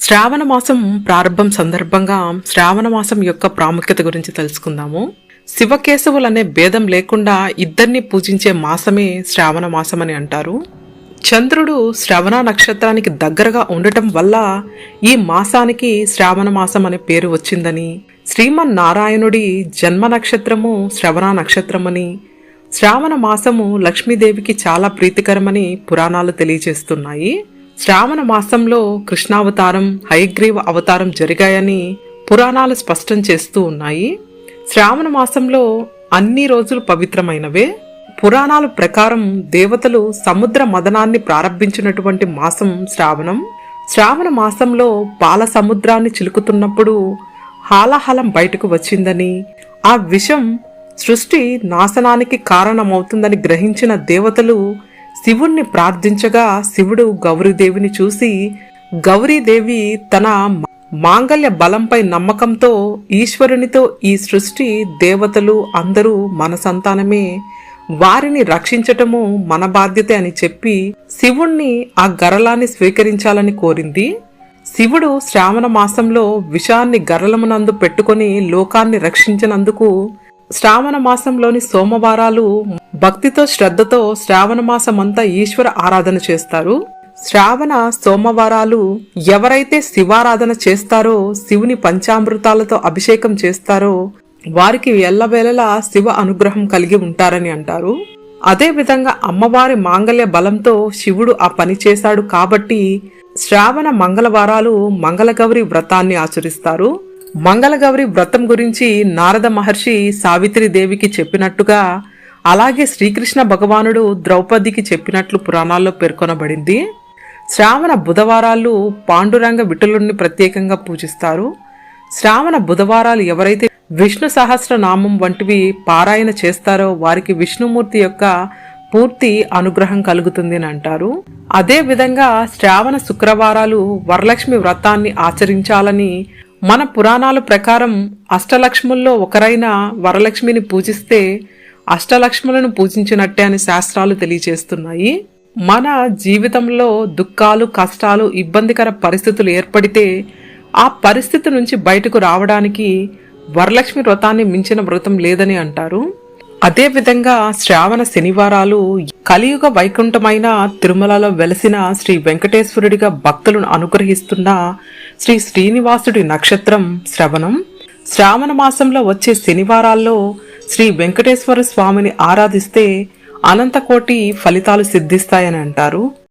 శ్రావణ మాసం ప్రారంభం సందర్భంగా శ్రావణ మాసం యొక్క ప్రాముఖ్యత గురించి తెలుసుకుందాము. శివకేశవులు అనే భేదం లేకుండా ఇద్దరిని పూజించే మాసమే శ్రావణ మాసం అని అంటారు. చంద్రుడు శ్రవణ నక్షత్రానికి దగ్గరగా ఉండటం వల్ల ఈ మాసానికి శ్రావణ మాసం అనే పేరు వచ్చిందని శ్రీమన్నారాయణుడి జన్మ నక్షత్రము శ్రవణ నక్షత్రమని శ్రావణ మాసము లక్ష్మీదేవికి చాలా ప్రీతికరమని పురాణాలు తెలియజేస్తున్నాయి. శ్రావణ మాసంలో కృష్ణావతారం హయగ్రీవ అవతారం జరిగాయని పురాణాలు స్పష్టం చేస్తూ ఉన్నాయి. శ్రావణ మాసంలో అన్ని రోజులు పవిత్రమైనవే. పురాణాల ప్రకారం దేవతలు సముద్ర మదనాన్ని ప్రారంభించినటువంటి మాసం శ్రావణం. శ్రావణ మాసంలో పాల సముద్రాన్ని చిలుకుతున్నప్పుడు హాలాహలం బయటకు వచ్చిందని ఆ విషం సృష్టి నాశనానికి కారణమవుతుందని గ్రహించిన దేవతలు శివుణ్ణి ప్రార్థించగా శివుడు గౌరీదేవిని చూసి గౌరీదేవి తన మాంగల్య బలంపై నమ్మకంతో ఈశ్వరునితో ఈ సృష్టి దేవతలు అందరూ మన సంతానమే. వారిని రక్షించటము మన బాధ్యత అని చెప్పి శివుణ్ణి ఆ గరళాన్ని స్వీకరించాలని కోరింది. శివుడు శ్రావణ మాసంలో విషాన్ని గరళమునందు పెట్టుకొని లోకాన్ని రక్షించినందుకు శ్రావణ మాసంలోని సోమవారాలు భక్తితో శ్రద్ధతో శ్రావణ మాసమంతా ఈశ్వర ఆరాధన చేస్తారు. శ్రావణ సోమవారాలు ఎవరైతే శివారాధన చేస్తారో శివుని పంచామృతాలతో అభిషేకం చేస్తారో వారికి ఎల్లవేళలా శివ అనుగ్రహం కలిగి ఉంటారని అంటారు. అదేవిధంగా అమ్మవారి మాంగళ్య బలంతో శివుడు ఆ పని చేశాడు కాబట్టి శ్రావణ మంగళవారాలు మంగళగౌరి వ్రతాన్ని ఆచరిస్తారు. మంగళగౌరి వ్రతం గురించి నారద మహర్షి సావిత్రి దేవికి చెప్పినట్టుగా అలాగే శ్రీకృష్ణ భగవానుడు ద్రౌపదికి చెప్పినట్లు పురాణాల్లో పేర్కొనబడింది. శ్రావణ బుధవారాలు పాండురంగ విఠలుణ్ణి ప్రత్యేకంగా పూజిస్తారు. శ్రావణ బుధవారాలు ఎవరైతే విష్ణు సహస్రనామం వంటివి పారాయణ చేస్తారో వారికి విష్ణుమూర్తి యొక్క పూర్తి అనుగ్రహం కలుగుతుంది అని అంటారు. అదే విధంగా శ్రావణ శుక్రవారాలు వరలక్ష్మి వ్రతాన్ని ఆచరించాలని మన పురాణాల ప్రకారం అష్టలక్ష్ముల్లో ఒకరైన వరలక్ష్మిని పూజిస్తే అష్టలక్ష్ములను పూజించినట్టే అని శాస్త్రాలు తెలియజేస్తున్నాయి. మన జీవితంలో దుఃఖాలు కష్టాలు ఇబ్బందికర పరిస్థితులు ఏర్పడితే ఆ పరిస్థితి నుంచి బయటకు రావడానికి వరలక్ష్మి వ్రతాన్ని మించిన వ్రతం లేదని అంటారు. అదే విధంగా శ్రావణ శనివారాలు కలియుగ వైకుంఠమైన తిరుమలలో వెలసిన శ్రీ వెంకటేశ్వరుడిగా భక్తులను అనుగ్రహిస్తున్న శ్రీ శ్రీనివాసుడి నక్షత్రం శ్రవణం. శ్రావణ మాసంలో వచ్చే శనివారాల్లో శ్రీ వెంకటేశ్వర స్వామిని ఆరాధిస్తే అనంతకోటి ఫలితాలు సిద్ధిస్తాయని అంటారు.